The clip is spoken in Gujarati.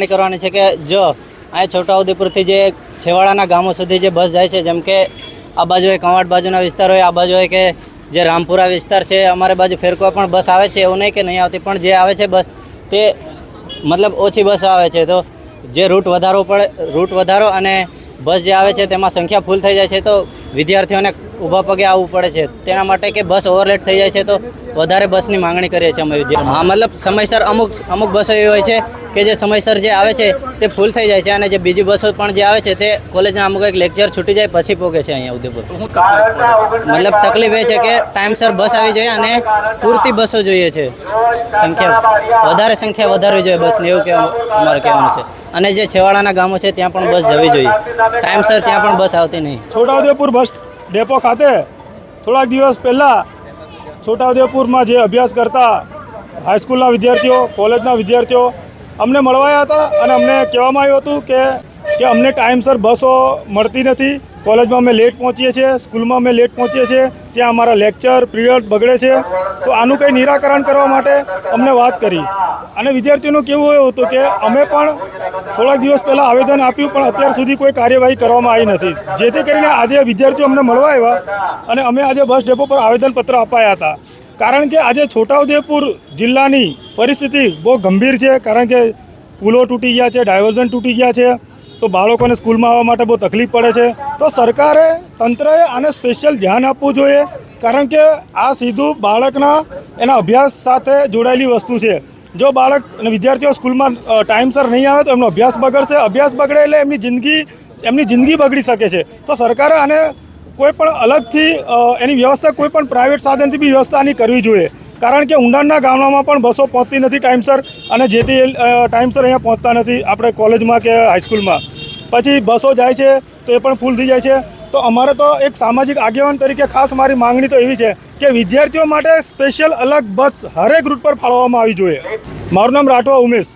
માંગણી કરવાની છે કે જો અહીંયા છોટાઉદેપુરથી જે છેવાડાના ગામો સુધી જે બસ જાય છે, જેમ કે આ બાજુ હોય કવાડ બાજુના વિસ્તાર હોય, આ બાજુ હોય કે જે રામપુરા વિસ્તાર છે, અમારે બાજુ ફેરકો પણ બસ આવે છે, એવું નહીં કે નહીં આવતી, પણ જે આવે છે બસ તે મતલબ ઓછી બસો આવે છે. તો જે રૂટ વધારવો પડે, રૂટ વધારો અને બસ જે આવે છે તેમાં સંખ્યા ફૂલ થઈ જાય છે. તો વિદ્યાર્થીઓને ઊભા પગે આવવું પડે છે. તેના માટે કે બસ ઓવરલેટ થઈ જાય છે તો વધારે બસની માંગણી કરીએ છીએ અમે વિદ્યાર્થી હા મતલબ સમયસર અમુક અમુક બસો એવી હોય છે કે જે સમયસર જે આવે છે તે ફૂલ થઈ જાય છે અને જે બીજી બસો પણ જે આવે છે તે કોલેજના અમુક એક લેક્ચર છૂટી જાય પછી પહોંચે છે અહીંયા ઉદયપુર મતલબ તકલીફ એ છે કે ટાઈમસર બસ આવી જોઈએ અને પૂરતી બસો જોઈએ છે. સંખ્યા વધારે સંખ્યા વધારવી જોઈએ બસની એવું કહેવા અમારે કહેવાનું છે. અને જે છેવાડાના ગામો છે ત્યાં પણ બસ જવી જોઈએ. ટાઈમસર ત્યાં પણ બસ આવતી નહીં. છોટાઉદેપુર બસ ડેપો ખાતે થોડાક દિવસ પહેલાં છોટાઉદેપુરમાં જે અભ્યાસ કરતા હાઈસ્કૂલના વિદ્યાર્થીઓ, કોલેજના વિદ્યાર્થીઓ અમને મળવાયા હતા અને અમને કહેવામાં આવ્યું હતું કે કે અમને ટાઈમસર બસો મળતી નથી. કોલેજમાં અમે લેટ પહોંચીએ છીએ, સ્કૂલમાં અમે લેટ પહોંચીએ છીએ, ત્યાં અમારા લેક્ચર પીરિયડ બગડે છે. તો આનું કંઈ નિરાકરણ કરવા માટે અમને વાત કરી. અને વિદ્યાર્થીઓનું કેવું એવું હતું કે અમે પણ થોડાક દિવસ પહેલાં આવેદન આપ્યું, પણ અત્યાર સુધી કોઈ કાર્યવાહી કરવામાં આવી નથી. જેથી કરીને આજે વિદ્યાર્થીઓ અમને મળવા આવ્યા અને અમે આજે બસ ડેપો પર આવેદનપત્ર અપાયા હતા. કારણ કે આજે છોટાઉદેપુર જિલ્લાની પરિસ્થિતિ બહુ ગંભીર છે. કારણ કે પુલો તૂટી ગયા છે ડાયવર્ઝન તૂટી ગયા છે. તો બાળકોને સ્કૂલમાં આવવા માટે બહુ તકલીફ પડે છે. તો સરકારે તંત્રએ આને સ્પેશિયલ ધ્યાન આપવું જોઈએ, કારણ કે આ સીધું બાળકના એના અભ્યાસ સાથે જોડાયેલી વસ્તુ છે. જો બાળક અને વિદ્યાર્થીઓ સ્કૂલમાં ટાઈમસર નહીં આવે તો એમનો અભ્યાસ બગડશે. અભ્યાસ બગડે એટલે એમની જિંદગી એમની જિંદગી બગડી શકે છે. તો સરકારે આને કોઈ પણ અલગથી એની વ્યવસ્થા કોઈ પણ પ્રાઇવેટ સાધનથી બી વ્યવસ્થા આની કરવી જોઈએ. કારણ કે ઊંડાણના ગામડામાં પણ બસો પહોંચતી નથી ટાઈમસર અને જેથી ટાઈમસર અહીંયા પહોંચતા નથી આપણે કોલેજમાં કે હાઈસ્કૂલમાં. પછી બસો જાય છે તો એ પણ ફૂલ થઈ જાય છે. તો અમારે તો એક સામાજિક આગેવાન તરીકે ખાસ મારી માંગણી તો એવી છે કે વિદ્યાર્થીઓ માટે સ્પેશિયલ અલગ બસ હરેક રૂટ પર ફાળવવામાં આવી જોઈએ. મારું નામ રાઠવા ઉમેશ.